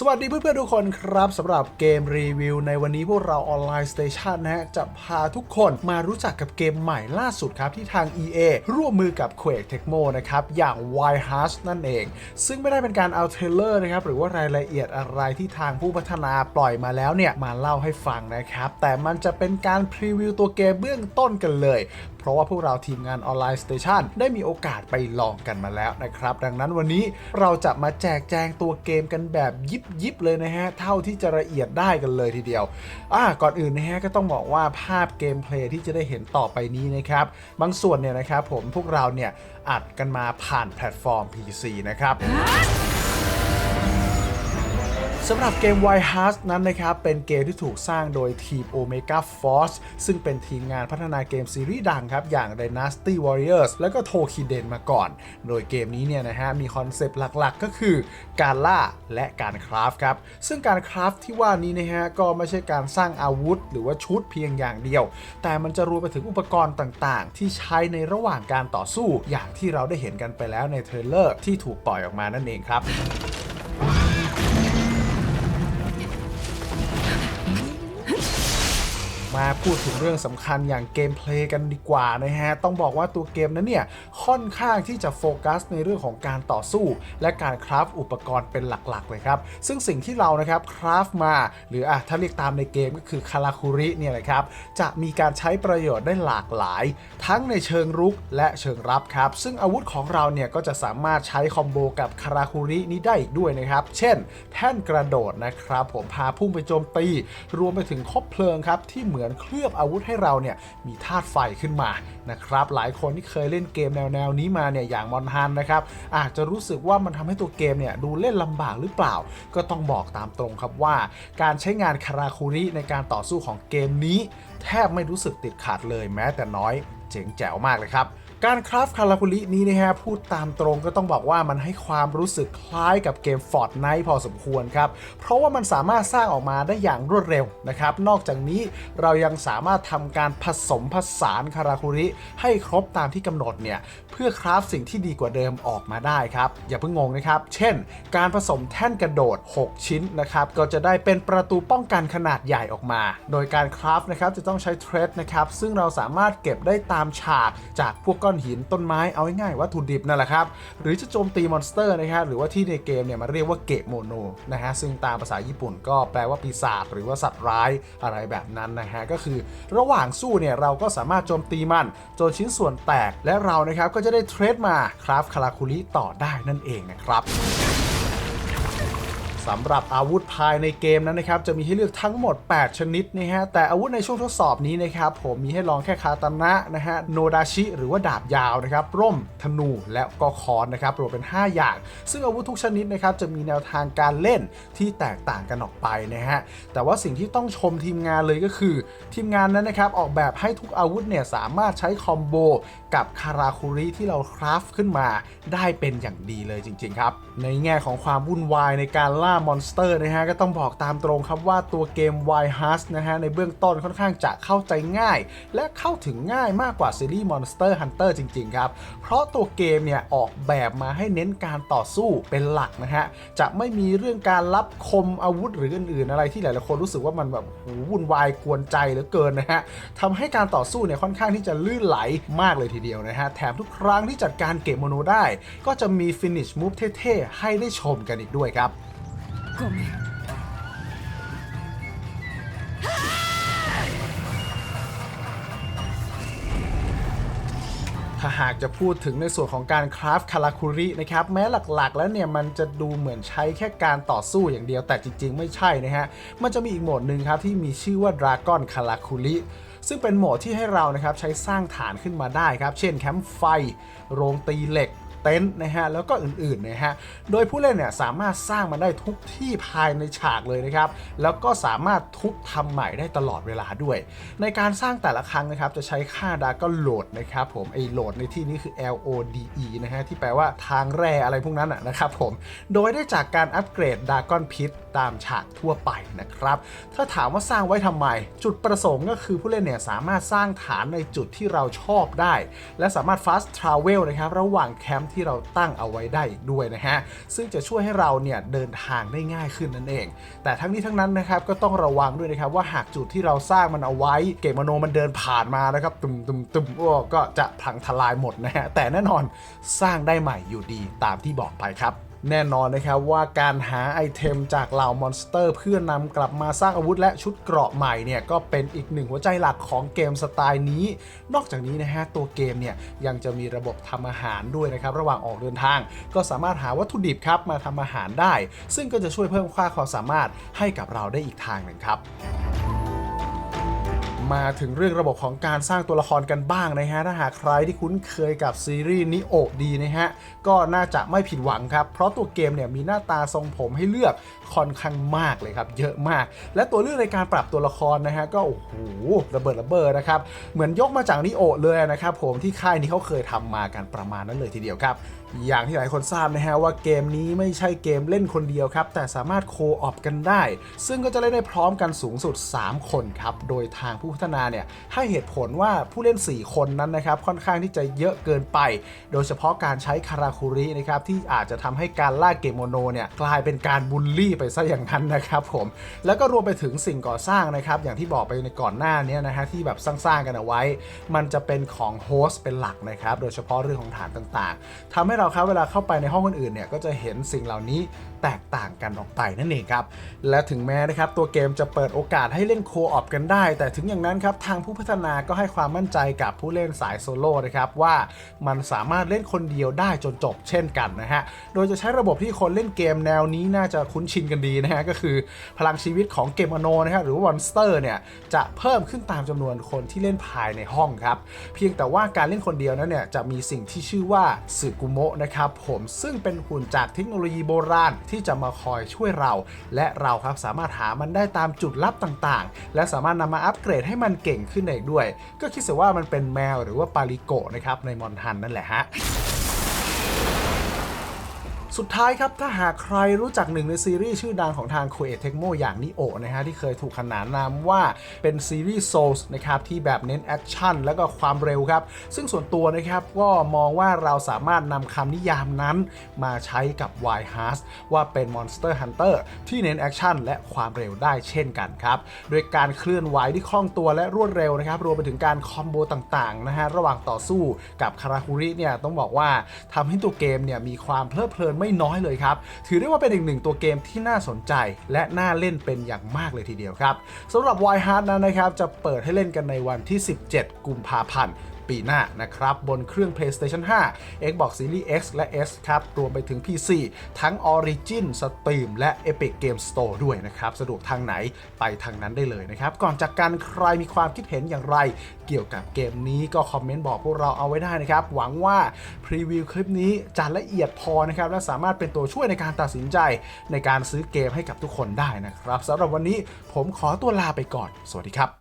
สวัสดีเพื่อนๆทุกคนครับสำหรับเกมรีวิวในวันนี้พวกเราออนไลน์สเตชันนะฮะจะพาทุกคนมารู้จักกับเกมใหม่ล่าสุดครับที่ทาง EA ร่วมมือกับ Quake Tecmo นะครับ อย่าง w i h a s นั่นเอง ซึ่งไม่ได้เป็นการเอาเทรลเลอร์นะครับ หรือว่ารายละเอียดอะไรที่ทางผู้พัฒนาปล่อยมาแล้วเนี่ย มาเล่าให้ฟังนะครับ แต่มันจะเป็นการพรีวิวตัวเกมเบื้องต้นกันเลย ราะว่าพวกเราทีมงานออนไลน์สเตชันได้มีโอกาสไปลองกันมาแล้วนะครับ ดังนั้นวันนี้เราจะมาแจกแจงตัวเกมกันแบบยิบยิบๆเลยนะฮะ เท่าที่จะละเอียดได้กันเลยทีเดียวอ่าก่อนอื่นนะฮะก็ต้องบอกว่าภาพเกมเพลย์ที่จะได้เห็นต่อไปนี้นะครับ บางส่วนเนี่ยนะครับผมพวกเราเนี่ยอัดกันมาผ่านแพลตฟอร์ม PC นะครับ สำหรับเกม Wild Hearts นั้นนะครับ เป็นเกมที่ถูกสร้างโดยทีม Omega Force ซึ่งเป็นทีมงานพัฒนาเกมซีรีส์ดังครับ อย่าง Dynasty Warriors แล้วก็ Tokiden มาก่อน โดยเกมนี้เนี่ยนะฮะ มีคอนเซปต์หลักๆ ก็คือการล่าและการคราฟครับ ซึ่งการคราฟที่ว่านี้นะฮะ ก็ไม่ใช่การสร้างอาวุธ หรือว่าชุดเพียงอย่างเดียว แต่มันจะรวมไปถึงอุปกรณ์ต่างๆ ที่ใช้ในระหว่างการต่อสู้ อย่างที่เราได้เห็นกันไปแล้วในเทรลเลอร์ที่ถูกปล่อยออกมานั่นเองครับ มาพูดถึงเรื่องสำคัญอย่างเกมเพลย์กันดีกว่านะฮะ ต้องบอกว่าตัวเกมนั้นเนี่ย ค่อนข้างที่จะโฟกัสในเรื่องของการต่อสู้ และการคราฟอุปกรณ์เป็นหลักๆ เลยครับ ซึ่งสิ่งที่เรานะครับคราฟมา หรืออะถ้าเรียกตามในเกมก็คือคาราคุริเนี่ยแหละครับ จะมีการใช้ประโยชน์ได้หลากหลาย ทั้งในเชิงรุกและเชิงรับครับ ซึ่งอาวุธของเราเนี่ยก็จะสามารถใช้คอมโบกับคาราคุรินี้ได้อีกด้วยนะครับ เช่น แท่นกระโดดนะครับผมพาพุ่งไปโจมตี รวมไปถึงคบเพลิงครับที่เหมือนเคลือบอาวุธให้เราเนี่ยมีธาตุไฟขึ้นมานะครับหลายคนที่เคยเล่นเกมแนวแนี้มาเนี่ยอย่างมอนฮันนะครับอาจจะรู้สึกว่ามันทำให้ตัวเกมเนี่ยดูเล่นลำบากหรือเปล่า ก็ต้องบอกตามตรงครับว่า การใช้งานคาราคุริในการต่อสู้ของเกมนี้ แทบไม่รู้สึกติดขัดเลยแม้แต่น้อยเจ๋งแจ๋วมากเลยครับ การคราฟคาราคุรินี้นะฮะพูดตามตรงก็ต้องบอกว่ามันให้ความรู้สึกคล้ายกับเกม Fortnite พอสมควรครับ เพราะว่ามันสามารถสร้างออกมาได้อย่างรวดเร็วนะครับ นอกจากนี้เรายังสามารถทำการผสมผสานคาราคุริให้ครบตามที่กำหนดเนี่ยเพื่อคราฟสิ่งที่ดีกว่าเดิมออกมาได้ครับ อย่าเพิ่งงงนะครับ เช่น การผสมแท่นกระโดด 6 ชิ้นนะครับก็จะได้เป็นประตูป้องกันขนาดใหญ่ออกมา โดยการคราฟนะครับจะต้องใช้เทรดนะครับซึ่งเราสามารถเก็บได้ตามฉากจากพวกก้อนหินต้นไม้เอาง่ายๆวัตถุดิบนั่นแหละครับ หรือจะโจมตีมอนสเตอร์นะครับหรือว่าที่ในเกมเนี่ยมาเรียกว่าเกะโมโนนะฮะซึ่งตามภาษาญี่ปุ่นก็แปลว่าปีศาจหรือว่าสัตว์ร้ายอะไรแบบนั้นนะฮะก็คือระหว่างสู้เนี่ยเราก็สามารถโจมตีมันจนชิ้นส่วนแตกและเรานะครับก็จะได้เทรดมาคราฟคาราคุริต่อได้นั่นเองนะครับ สำหรับอาวุธภายในเกมนั้นนะครับจะมีให้เลือกทั้งหมด 8 ชนิดนะฮะแต่อาวุธในช่วงทดสอบนี้นะครับผมมีให้ลองแค่คาตานะนะฮะโนดาชิ หรือว่าดาบยาวนะครับร่มธนูและก็คอนนะครับรวมเป็น 5 อย่าง ซึ่งอาวุธทุกชนิดนะครับจะมีแนวทางการเล่นที่แตกต่างกันออกไปนะฮะแต่ว่าสิ่งที่ต้องชมทีมงานเลยก็คือ ทีมงานนั้นนะครับออกแบบให้ทุกอาวุธเนี่ยสามารถใช้คอมโบกับคาราคุริที่เราคราฟขึ้นมาได้เป็นอย่างดีเลยจริง ๆ ครับ ในแง่ของความวุ่นวายในการล่ามอนสเตอร์นะฮะก็ต้องบอกตามตรงครับว่าตัวเกม Wild Hearts นะฮะในเบื้องต้นค่อนข้างจะเข้าใจง่าย และเข้าถึงง่ายมากกว่าซีรีส์ Monster Hunter จริง ๆ ครับ เพราะตัวเกมเนี่ยออกแบบมาให้เน้นการต่อสู้เป็นหลักนะฮะจะไม่มีเรื่องการรับคมอาวุธหรืออื่นๆ อะไรที่หลายๆคนรู้สึกว่ามันแบบวุ่นวายกวนใจเหลือเกินนะฮะทำให้การต่อสู้เนี่ยค่อนข้างที่จะลื่นไหลมากเลยทีเดียวนะฮะแถมทุกครั้งที่จัดการเกมโมโนได้ ก็จะมี finish move เท่ๆให้ได้ชมกันอีกด้วยครับ ごめん ถ้าหากจะพูดถึงในส่วนของการคราฟคาราคุรินะครับ แม้หลักๆ แล้วเนี่ยมันจะดูเหมือนใช้แค่การต่อสู้อย่างเดียวแต่จริง ๆ ไม่ใช่นะฮะ มันจะมีอีกโหมดหนึ่งครับที่มีชื่อว่า Dragon คาราคุริซึ่งเป็นโหมดที่ให้เรานะครับใช้สร้างฐานขึ้นมาได้ครับ เช่นแคมป์ไฟ โรงตีเหล็ก เต็นท์นะฮะแล้วก็อื่นๆนะฮะโดยผู้เล่นเนี่ยสามารถสร้างมันได้ทุกที่ภายในฉากเลยนะครับแล้วก็สามารถทุบทำใหม่ได้ตลอดเวลาด้วย ในการสร้างแต่ละครั้งนะครับจะใช้ค่าดาก็โหลดนะครับผมไอโหลดในที่นี้คือ L O D E นะฮะที่แปลว่าทางแร่อะไรพวกนั้นนะครับผมโดยได้จากการอัปเกรดดากอนพิษตามฉากทั่วไปนะครับ ถ้าถามว่าสร้างไว้ทำไม จุดประสงค์ก็คือผู้เล่นเนี่ยสามารถสร้างฐานในจุดที่เราชอบได้ และสามารถ fast travel นะครับระหว่างแคมป์ที่เราตั้งเอาไว้ได้อีกด้วยนะฮะซึ่งจะช่วยให้เราเนี่ยเดินทางได้ง่ายขึ้นนั่นเอง แต่ทั้งนี้ทั้งนั้นนะครับก็ต้องระวังด้วยนะครับว่าหากจุดที่เราสร้างมันเอาไว้เกมโมโนมันเดินผ่านมานะครับตุ่มตุ่มตุ่มอ้ก็จะพังทลายหมดนะฮะแต่แน่นอนสร้างได้ใหม่อยู่ดีตามที่บอกไปครับ แน่นอนนะครับว่าการหาไอเทมจากเหล่ามอนสเตอร์ เพื่อนำกลับมาสร้างอาวุธและชุดเกราะใหม่เนี่ยก็เป็นอีกหนึ่งหัวใจหลักของเกมสไตล์นี้ นอกจากนี้นะฮะตัวเกมเนี่ยยังจะมีระบบทำอาหารด้วยนะครับระหว่างออกเดินทาง ก็สามารถหาวัตถุดิบครับมาทำอาหารได้ ซึ่งก็จะช่วยเพิ่มค่าความสามารถให้กับเราได้อีกทางหนึ่งครับ มาถึงเรื่องระบบของการสร้างตัวละครกันบ้างนะฮะ ถ้าหากใครที่คุ้นเคยกับซีรีส์นิโอดีนะฮะ ก็น่าจะไม่ผิดหวังครับ เพราะตัวเกมเนี่ยมีหน้าตาทรงผมให้เลือกค่อนข้างมากเลยครับ เยอะมาก และตัวเลือกในการปรับตัวละครนะฮะ ก็โอ้โหระเบิดระเบิดนะครับ เหมือนยกมาจากนิโอเลยนะครับผมที่ค่ายนี้เขาเคยทำมากันประมาณนั้นเลยทีเดียวครับ อย่างที่หลายคนทราบนะฮะว่าเกมนี้ไม่ใช่เกมเล่นคนเดียวครับ แต่สามารถโคออปกันได้ ซึ่งก็จะเล่นได้พร้อมกันสูงสุด 3 คนครับ โดยทางผู้พัฒนาเนี่ยให้เหตุผลว่าผู้เล่น 4 คนนั้นนะครับ ค่อนข้างที่จะเยอะเกินไป โดยเฉพาะการใช้คาราคุรินะครับที่อาจจะทำให้การล่าเกมโมโนเนี่ยกลายเป็นการบูลลี่ไปซะอย่างนั้นนะครับผมแล้วก็รวมไปถึงสิ่งก่อสร้างนะครับอย่างที่บอกไปในก่อนหน้านี้นะฮะที่แบบสร้างๆกันเอาไว้ มันจะเป็นของโฮสต์เป็นหลักนะครับโดยเฉพาะเรื่องของฐานต่าง ๆทำให้เราครับเวลาเข้าไปในห้องอื่นๆเนี่ยก็จะเห็นสิ่งเหล่านี้แตกต่างกันออกไปนั่นเองครับ และถึงแม้นะครับตัวเกมจะเปิดโอกาสให้เล่นโคออปกันได้ แต่ถึงอย่างนั้นครับทางผู้พัฒนาก็ให้ความมั่นใจกับผู้เล่นสายโซโล่นะครับว่ามันสามารถเล่นคนเดียวได้จนจบเช่นกันนะฮะ โดยจะใช้ระบบที่คนเล่นเกมแนวนี้น่าจะคุ้นชินกันดีนะฮะก็คือพลังชีวิตของเกมอโนนะครับหรือว่ามอนสเตอร์เนี่ยจะเพิ่มขึ้นตามจำนวนคนที่เล่นภายในห้องครับเพียงแต่ว่าการเล่นคนเดียวนั้นเนี่ยจะมีสิ่งที่ชื่อว่าสึกุโมะนะครับผมซึ่งเป็นหุ่นจากเทคโนโลยีโบราณที่จะมาคอยช่วยเรา และเราครับสามารถหามันได้ตามจุดลับต่างๆ และสามารถนำมาอัปเกรดให้มันเก่งขึ้นได้อีกด้วย ก็คิดเสียว่ามันเป็นแมวหรือว่าปาลิโกะนะครับในมอนทันนั่นแหละฮะ สุดท้ายครับถ้าหากใครรู้จักหนึ่งในซีรีส์ชื่อดังของทาง c r e a t e c m o อย่างนิโอนะฮะที่เคยถูกขนานนามว่าเป็นซีรีส์ Souls นะครับที่แบบเน้นแอคชั่นแล้วก็ความเร็วครับ ซึ่งส่วนตัวนะครับก็มองว่าเราสามารถนำคำนิยามนั้นมาใช้กับ Wild Hearts ว่าเป็น Monster Hunter ที่เน้นแอคชั่นและความเร็วได้เช่นกันครับโดยการเคลื่อนไหวที่คล่องตัวและรวดเร็วนะครับรวมไปถึงการคอมโบต่างๆนะฮะระหว่างต่อสู้กับคาราคุริเนี่ยต้องบอกว่าทำให้ตัวเกมเนี่ยมีความเพลิดเพลินไม่น้อยเลยครับ ถือได้ว่าเป็นอีกหนึ่งตัวเกมที่น่าสนใจ และน่าเล่นเป็นอย่างมากเลยทีเดียวครับสำหรับ Wild Heart นั้นนะครับจะเปิดให้เล่นกันในวันที่ 17 กุมภาพันธ์ ปีหน้านะครับ บนเครื่อง PlayStation 5 Xbox Series X และ S ครับ รวมไปถึง PC ทั้ง Origin Steam และ Epic Game Store ด้วยนะครับ สะดวกทางไหนไปทางนั้นได้เลยนะครับ ก่อนจากการใครมีความคิดเห็นอย่างไร เกี่ยวกับเกมนี้ก็คอมเมนต์บอกพวกเราเอาไว้ได้นะครับ หวังว่าพรีวิวคลิปนี้จะละเอียดพอนะครับ และสามารถเป็นตัวช่วยในการตัดสินใจในการซื้อเกมให้กับทุกคนได้นะครับสำหรับวันนี้ผมขอตัวลาไปก่อน สวัสดีครับ